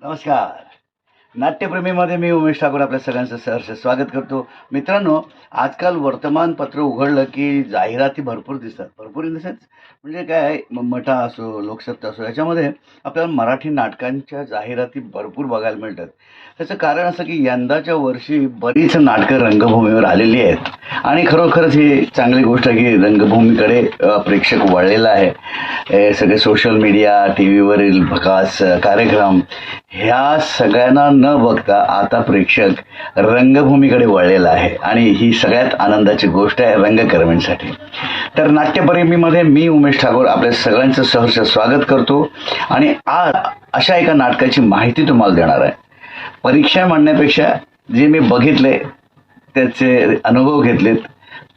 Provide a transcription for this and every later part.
नमस्कार नाट्यप्रेमीमध्ये मी उमेश ठाकूर आपल्या सगळ्यांचं सहर्ष स्वागत करतो. मित्रांनो आजकाल वर्तमानपत्र उघडलं की जाहिराती भरपूर दिसतात. भरपूर इन द सेन्स म्हणजे काय मठा असो लोकसत्ता असो याच्यामध्ये आपल्याला मराठी नाटकांच्या जाहिराती भरपूर बघायला मिळतात. त्याचं कारण असं की यंदाच्या वर्षी बरीच नाटकं रंगभूमीवर आलेली आहेत. आणि खरोखरच ही चांगली गोष्ट आहे की रंगभूमीकडे प्रेक्षक वळलेला आहे. हे सगळे सोशल मीडिया टी व्हीवरील भकास कार्यक्रम ह्या सगळ्यांना न बघता आता प्रेक्षक रंगभूमीकडे वळलेला आहे आणि ही सगळ्यात आनंदाची गोष्ट आहे रंगकर्मींसाठी. तर नाट्यप्रेमीमध्ये मी उमेश ठाकूर आपल्या सगळ्यांचं सहर्ष स्वागत करतो आणि आज अशा एका नाटकाची माहिती तुम्हाला देणार आहे. परीक्षा म्हणण्यापेक्षा जे मी बघितले त्याचे अनुभव घेतलेत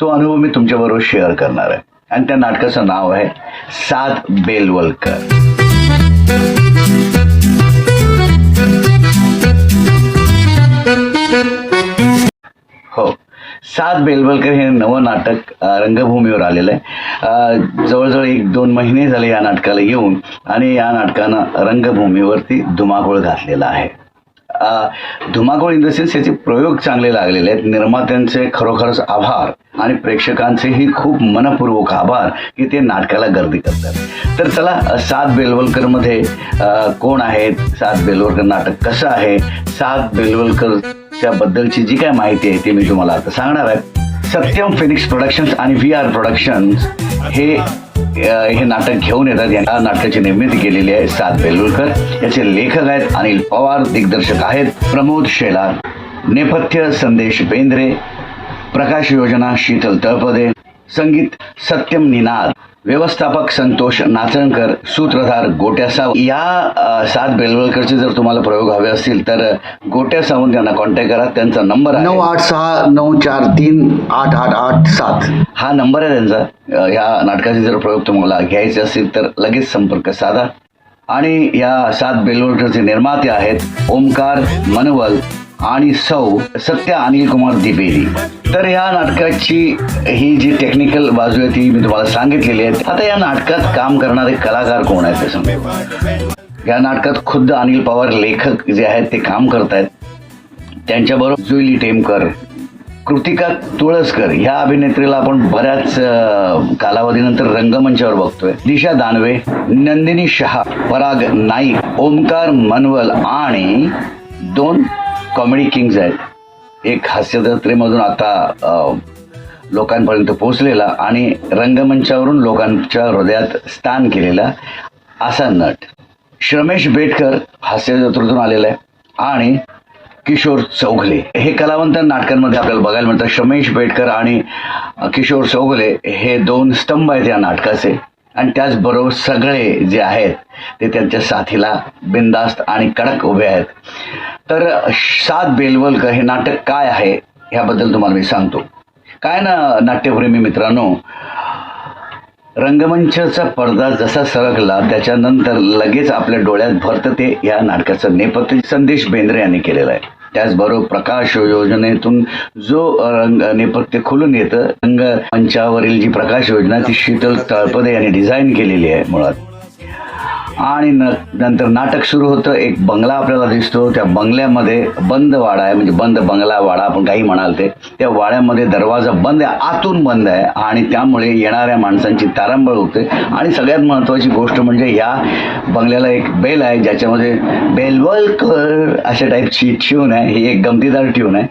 तो अनुभव मी तुमच्याबरोबर शेअर करणार आहे. आणि त्या नाटकाचं नाव आहे सात बेलवलकर. हो. सात बेलवलकर हे नवं नाटक रंगभूमीवर आलेलं आहे. जवळजवळ एक दोन महिने झाले या नाटकाला येऊन आणि या नाटकानं रंगभूमीवरती धुमाकूळ घातलेला आहे. धुमाकूळ इन द सेन्स याचे प्रयोग चांगले लागलेले आहेत. निर्मात्यांचे खरोखरच आभार आणि प्रेक्षकांचेही खूप मनपूर्वक आभार की ते नाटकाला गर्दी करतात. तर चला सात बेलवलकरमध्ये मध्ये कोण आहेत? सात बेलवलकर नाटक कसं आहे? सात बेलवलकरच्या बद्दलची जी काय माहिती आहे ती मी तुम्हाला आता सांगणार आहे. सत्यम फिनिक्स प्रोडक्शन्स आणि व्ही आर प्रोडक्शन्स हे हे नाटक घेऊन येतात. या नाटकाची निर्मिती केलेली आहे सात बेलुलकर याचे लेखक आहेत अनिल पवार दिग्दर्शक आहेत प्रमोद शेलार नेपथ्य संदेश बेंद्रे प्रकाश योजना शीतल तळपदे संगीत सत्यम निनाद व्यवस्थापक संतोष नाचणकर सूत्रधार गोट्या सावंत या सात बेलवलकरचे जर तुम्हाला प्रयोग हवे असतील तर गोट्या सावंत यांना कॉन्टॅक्ट करा. त्यांचा नंबर आहे. नऊ आठ सहा नऊ चार तीन आठ आठ आठ सात. हा नंबर आहे त्यांचा. ह्या नाटकाचे जर प्रयोग तुम्हाला घ्यायचे असतील तर लगेच संपर्क साधा. आणि या सात बेलवलकरचे निर्माते आहेत ओमकार मनवल आणि सौ सत्य अनिल कुमार द्विवेदी तर या नाटकाची ही जी टेक्निकल बाजू आहे ती मी तुम्हाला सांगितलेली आहे. आता या नाटकात काम करणारे कलाकार कोण आहेत ते या नाटकात खुद्द अनिल पवार लेखक जे आहेत ते काम करतायत. त्यांच्याबरोबर जुईली टेमकर कृतिका तुळसकर ह्या अभिनेत्रीला आपण बऱ्याच कालावधीनंतर रंगमंचावर बघतोय. दिशा दानवे नंदिनी शहा पराग नाईक ओमकार मनवल आणि दोन कॉमेडी किंग्ज आहेत. एक हास्यजत्रेमधून आता लोकांपर्यंत पोहोचलेला आणि रंगमंचावरून लोकांच्या हृदयात स्थान केलेला असा नट. श्रमेश बेटकर हास्यजत्रेतून आलेला आहे. आणि किशोर चौघले. हे कलावंत नाटकांमध्ये आपल्याला बघायला मिळतात शमेश बेडकर आणि किशोर चौघले हे दोन स्तंभ आहेत या नाटकाचे. आणि त्याचबरोबर सगळे जे आहेत ते त्यांच्या साथीला बिंदास्त आणि कडक उभे आहेत. तर सात बेलवलकर हे नाटक काय आहे ह्याबद्दल तुम्हाला मी सांगतो. काय ना नाट्यप्रेमी मित्रांनो रंगमंचाचा पडदा जसा सरकला त्याच्यानंतर लगेच आपल्या डोळ्यात भरतं ते या नाटकाचं नेपथ्य संदेश बेंद्रे यांनी केलेलं आहे. त्याचबरोबर प्रकाश योजनेतून जो रंग नेपथ्य खुलून येतं रंगमंचावरील जी प्रकाश योजना ती शीतल तळपदे यांनी डिझाईन केलेली आहे मुळात. आणि न नंतर नाटक सुरू होतं. एक बंगला आपल्याला दिसतो. त्या बंगल्यामध्ये बंद वाडा आहे. म्हणजे बंद बंगला वाडा आपण काही म्हणाल ते. त्या वाड्यामध्ये दरवाजा बंद आहे. आतून बंद आहे. आणि त्यामुळे येणाऱ्या माणसांची तारांबळ होते. आणि सगळ्यात महत्त्वाची गोष्ट म्हणजे या बंगल्याला एक बेल आहे. ज्याच्यामध्ये बेलवलकर अशा टाईपची ट्यून आहे. ही एक गमतीदार ट्यून आहे.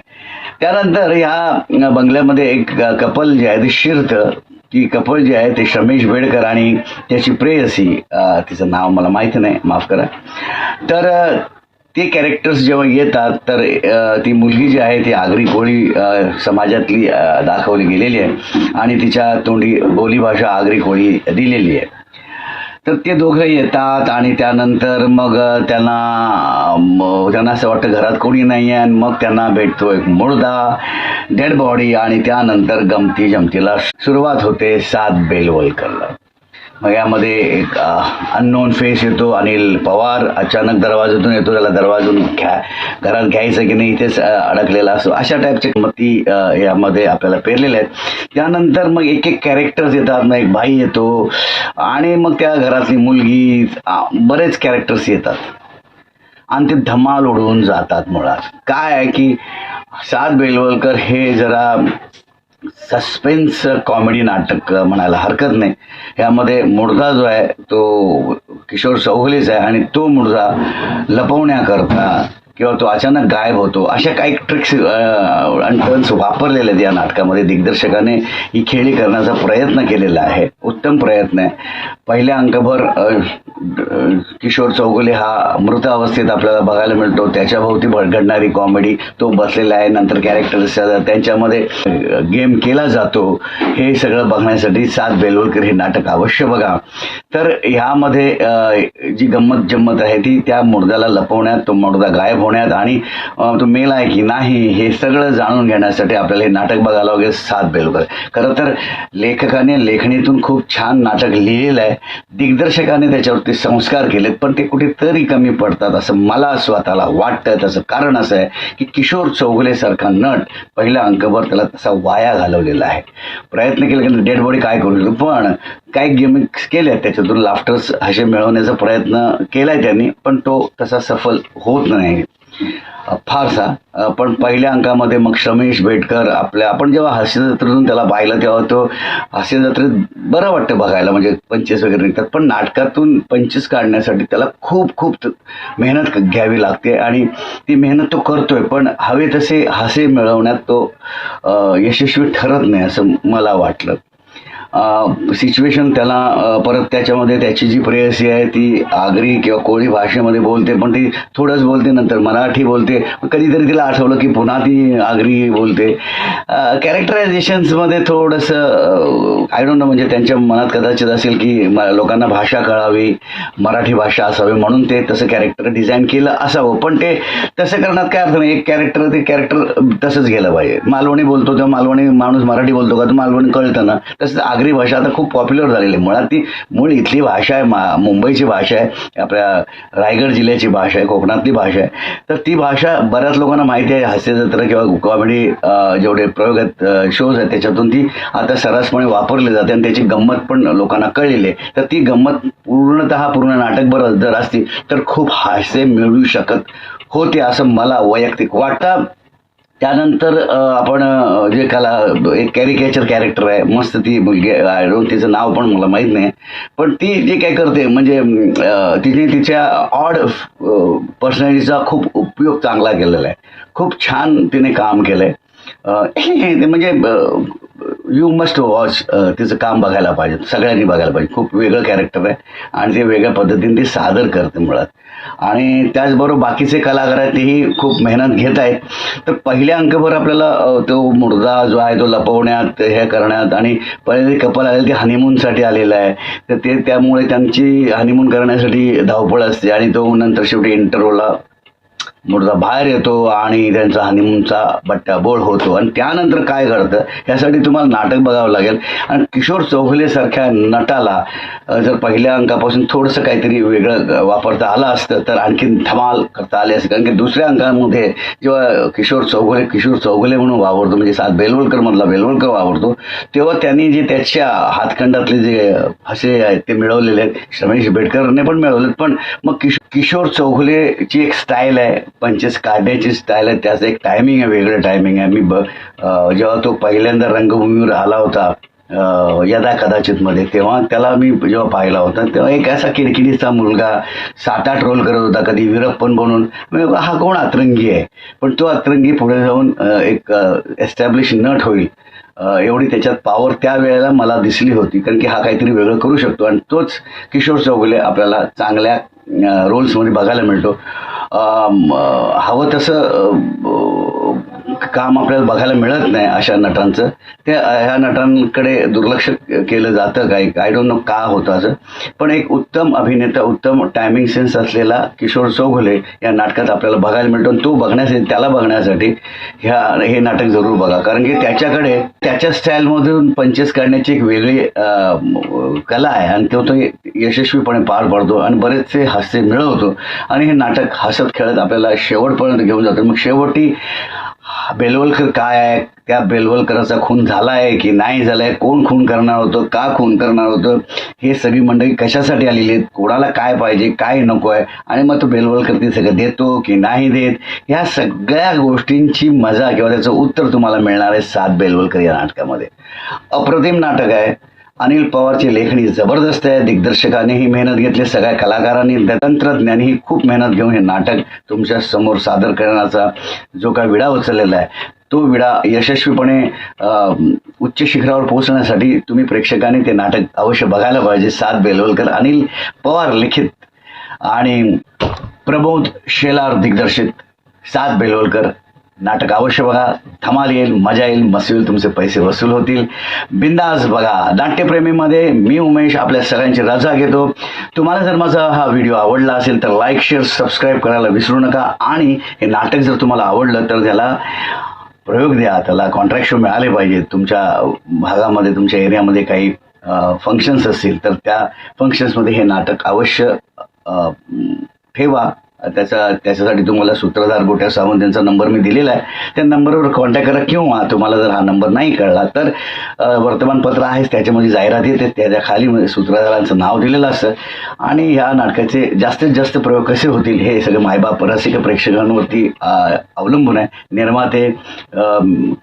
त्यानंतर ह्या बंगल्यामध्ये एक कपल जे आहे ते शिरतं. की कपल जे आहे ते श्रमेश बेडकर आणि त्याची प्रेयसी तिचं नाव मला माहिती नाही माफ करा. तर ते कॅरेक्टर्स जेव्हा येतात तर ती मुलगी जी आहे ती आगरी कोळी समाजातली दाखवली गेलेली आहे आणि तिच्या तोंडी बोलीभाषा आगरी कोळी दिलेली आहे. तर ते दोघं येतात आणि त्यानंतर मग त्यांना त्यांना असं वाटतं घरात कोणी नाही आहे आणि मग त्यांना भेटतो एक मुर्दा डेड बॉडी आणि त्यानंतर गमती जमतीला सुरुवात होते सात बेलवलकरला. मग यामध्ये एक अननोन फेस येतो अनिल पवार अचानक दरवाजातून येतो त्याला दरवाजून घ्या घरात घ्यायचं की नाही इथेच अडकलेला असतो. अशा टाईपच्या मती यामध्ये आपल्याला पेरलेल्या आहेत. त्यानंतर मग एक एक कॅरेक्टर्स येतात मग एक भाई येतो आणि मग त्या घरातली मुलगी बरेच कॅरेक्टर्स येतात. आणि ते धमाल उडवून जातात मुळात. काय आहे की सात बेलवलकर हे जरा सस्पेन्स कॉमेडी नाटक म्हणायला हरकत नाही. यामध्ये मुडदा जो आहे तो किशोर चौगलेच आहे आणि तो मुडदा लपवण्याकरता किंवा तो अचानक गायब होतो. अशा काही ट्रिक्स आणि टर्न्स वापरलेले आहेत या नाटकामध्ये. दिग्दर्शकाने ही खेळी करण्याचा प्रयत्न केलेला आहे. उत्तम प्रयत्न आहे. पहिल्या अंकभर किशोर चौगुले हा मृत अवस्थेत आपल्याला बघायला मिळतो. त्याच्याभोवती घडणारी कॉमेडी तो बसलेला आहे नंतर कॅरेक्टर्स त्यांच्यामध्ये गेम केला जातो. हे सगळं बघण्यासाठी सात बेलवलकर हे नाटक अवश्य बघा. तर ह्यामध्ये जी गंमत जम्मत आहे ती त्या मुर्द्याला लपवण्यात तो मुर्दा गायब होण्यात आणि तो मेला आहे की नाही हे सगळं जाणून घेण्यासाठी आपल्याला हे नाटक बघायला वगैरे सात बेलवलकर. खरं तर लेखकाने लेखणीतून खूप छान नाटक लिहिलेलं आहे. दिग्दर्शकाने त्याच्यावरती संस्कार केलेत पण ते कुठेतरी कमी पडतात असं मला स्वतःला वाटतं. त्याचं कारण असं आहे की किशोर चौगुलेसारखा नट पहिल्या अंकभर त्याला तसा वाया घालवलेला आहे. प्रयत्न केले की डेड बॉडी काय करू शकतो पण काही गेमिक्स केल्या त्याच्यातून लाफ्टर्स असे मिळवण्याचा प्रयत्न केला आहे त्यांनी पण तो तसा सफल होत नाही. फारसा. पण पहिल्या अंकामध्ये मग श्रमेश बेटकर आपल्या आपण जेव्हा हास्य जत्रेतून त्याला पाहिलं तेव्हा तो हास्य जत्रेत बरं वाटतं बघायला म्हणजे पंचेस वगैरे निघतात. पण नाटकातून पंचेस काढण्यासाठी त्याला खूप खूप मेहनत घ्यावी लागते आणि ती मेहनत तो करतोय. पण हवे तसे हास्य मिळवण्यात तो यशस्वी ठरत नाही असं मला वाटलं. सिच्युएशन त्याला परत त्याच्यामध्ये त्याची जी प्रेयसी आहे ती आगरी किंवा कोळी भाषेमध्ये बोलते पण ती थोडंच बोलते नंतर मराठी बोलते. कधीतरी तिला आठवलं की पुन्हा ती आगरी बोलते. कॅरेक्टरायझेशन्समध्ये थोडंसं आय डोंट नो म्हणजे त्यांच्या मनात कदाचित असेल की म- लोकांना भाषा कळावी मराठी भाषा असावी म्हणून ते तसं कॅरेक्टर डिझाईन केलं असावं. पण ते तसं करण्यात काय अर्थ नाही. एक कॅरेक्टर ते कॅरेक्टर तसंच गेलं पाहिजे. मालवणी बोलतो तेव्हा मालवणी माणूस मराठी बोलतो का? तर मालवणी कळतं ना. तसंच आगरी भाषा आता खूप पॉप्युलर झालेली आहे. मुळात ती मूळ इथली भाषा आहे मा मुंबईची भाषा आहे आपल्या रायगड जिल्ह्याची भाषा आहे कोकणातली भाषा आहे. तर ती भाषा बऱ्याच लोकांना माहिती आहे हास्य जत्रा किंवा कॉमेडी जेवढे प्रयोग आहेत शोज आहेत त्याच्यातून ती आता सर्रासपणे वापरली जाते आणि त्याची गंमत पण लोकांना कळलेली आहे. तर ती गंमत पूर्णतः पूर्ण नाटकभर जर असती तर खूप हास्य मिळू शकत होते असं मला वैयक्तिक वाटतं. त्यानंतर आपण जे कला एक कॅरिकेचर कॅरेक्टर आहे मस्त ती मुलगी आय तिचं नाव पण मला माहीत नाही. पण ती जे काय करते म्हणजे तिने तिच्या ऑड पर्सनॅलिटीचा खूप उपयोग चांगला केलेला आहे. खूप छान तिने काम केलं आहे ते म्हणजे यू मस्ट वॉच तिचं काम बघायला पाहिजे. सगळ्यांनी बघायला पाहिजे. खूप वेगळं कॅरेक्टर आहे आणि ते वेगळ्या पद्धतीने ती सादर करते मुळात. आणि त्याचबरोबर बाकीचे कलाकार आहेत तेही खूप मेहनत घेत आहेत. तर पहिल्या अंकभर आपल्याला तो मुर्दा जो आहे तो लपवण्यात हे करण्यात आणि पहिले कपल आलेलं ते हनीमूनसाठी आलेलं आहे. तर ते त्यामुळे त्यांची हनीमून करण्यासाठी धावपळ असते आणि तो नंतर शेवटी इंटरव्ह्यूला मुर्दा बाहेर येतो आणि त्यांचा हनीमूनचा बट्टा बोळ होतो. आणि त्यानंतर काय घडतं? यासाठी तुम्हाला नाटक बघावं लागेल. आणि किशोर चौघलेसारख्या नटाला जर पहिल्या अंकापासून थोडंसं काहीतरी वेगळं वापरता आलं असतं तर आणखीन धमाल करता आली असते. कारण की दुसऱ्या अंकामध्ये जेव्हा किशोर चौघले किशोर चौगुले म्हणून वावरतो म्हणजे सात बेलवलकरमधला बेलवलकर वावरतो तेव्हा त्यांनी जे त्याच्या हातखंडातले जे हसे आहेत ते मिळवलेले आहेत. रमेश बेडकरने पण मिळवलेत. पण मग किशोर किशोर चौघलेची एक स्टाईल आहे. पंचेस काढण्याची स्टाईल आहे. त्याचं एक टायमिंग आहे वेगळं टायमिंग आहे. मी ब जेव्हा तो पहिल्यांदा रंगभूमीवर आला होता यदा कदाचित मध्ये तेव्हा त्याला मी जेव्हा पाहिला होता तेव्हा एक असा किडकिडीचा मुलगा सात आठ रोल करत होता कधी विरप्पन बनून. मी हा कोण अतरंगी आहे? पण तो अतरंगी पुढे जाऊन एक एस्टॅब्लिश नट होईल. एवढी त्याच्यात पॉवर त्या वेळेला मला दिसली होती कारण की हा काहीतरी वेगळं करू शकतो. आणि तोच किशोर चौगुले आपल्याला चांगल्या रोल्समध्ये बघायला मिळतो. हवं तसं काम आपल्याला बघायला मिळत नाही अशा नटांचं. ते ह्या नटांकडे दुर्लक्ष केलं जातं काय आय डोंट नो का होतं असं. पण एक उत्तम अभिनेता उत्तम टायमिंग सेन्स असलेला किशोर चौघुले या नाटकात आपल्याला बघायला मिळतो आणि तो बघण्यासाठी त्याला बघण्यासाठी ह्या हे नाटक जरूर बघा. कारण की त्याच्याकडे त्याच्या स्टाईलमधून पंचेस काढण्याची एक वेगळी कला आहे आणि तो तो यशस्वीपणे पार पाडतो आणि बरेचसे हास्य मिळवतो. आणि हे नाटक हसत खेळत आपल्याला शेवटपर्यंत घेऊन जातं. मग शेवटी बेलवलकर काय आहे? त्या बेलवलकराचा खून झाला आहे की नाही झालाय? कोण खून करणार होतं? का खून करणार होतं? हे सगळी मंडळी कशासाठी आलेली आहेत? कोणाला काय पाहिजे? काय नको आहे? आणि मग तो बेलवलकर ते सगळं देतो की नाही देत? ह्या सगळ्या गोष्टींची मजा किंवा त्याचं उत्तर तुम्हाला मिळणार आहे सात बेलवलकर या नाटकामध्ये. अप्रतिम नाटक आहे. अनिल पवारची लेखणी जबरदस्त आहे. दिग्दर्शकानेही मेहनत घेतली. सगळ्या कलाकारांनी तंत्रज्ञानीही खूप मेहनत घेऊन हे नाटक तुमच्यासमोर सादर करण्याचा जो काय विडा उचललेला आहे तो विडा यशस्वीपणे उच्च शिखरावर पोहोचण्यासाठी तुम्ही प्रेक्षकांनी ते नाटक अवश्य बघायला पाहिजे. सात बेलवलकर अनिल पवार लिखित आणि प्रबोध शेलार दिग्दर्शित. सात बेलवलकर. नाटक अवश्य बघा. धमाल येईल मजा येईल मस्त तुमचे पैसे वसूल होतील. बिंदास बघा. नाट्यप्रेमीमध्ये मी उमेश आपल्या सगळ्यांची रजा घेतो. तुम्हाला जर माझा हा व्हिडिओ आवडला असेल तर लाईक शेअर सबस्क्राईब करायला विसरू नका. आणि हे नाटक जर तुम्हाला आवडलं तर त्याला प्रयोग द्या. त्याला कॉन्ट्रॅक्शन मिळाले पाहिजेत तुमच्या भागामध्ये तुमच्या एरियामध्ये काही फंक्शन्स असतील तर त्या फंक्शन्समध्ये हे नाटक अवश्य ठेवा. त्याचा त्याच्यासाठी तुम्हाला सूत्रधार गोट्या सावंत यांचा नंबर मी दिलेला आहे. त्या नंबरवर कॉन्टॅक्ट करा किंवा तुम्हाला जर हा नंबर नाही कळला तर वर्तमानपत्र आहेच त्याच्यामध्ये जाहिरात येते त्याच्याखाली सूत्रधारांचं नाव दिलेलं असतं. आणि ह्या नाटकाचे जास्तीत जास्त प्रयोग कसे होतील हे सगळे मायबाप रसिक प्रेक्षकांवरती अवलंबून आहे. निर्माते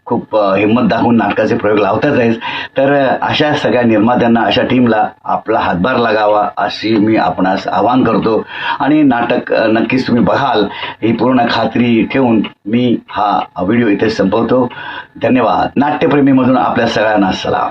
खूप हिंमत दाखवून नाटकाचे प्रयोग लावतच आहेत. तर अशा सगळ्या निर्मात्यांना अशा टीमला आपला हातभार लागावा अशी मी आपणास आवाहन करतो. आणि नाटक अ, नक्कीच तुम्ही बघाल. ही पूर्ण खात्री ठेवून मी हा व्हिडिओ इथे संपवतो. धन्यवाद. नाट्यप्रेमीमधून आपल्या सगळ्यांना सलाम.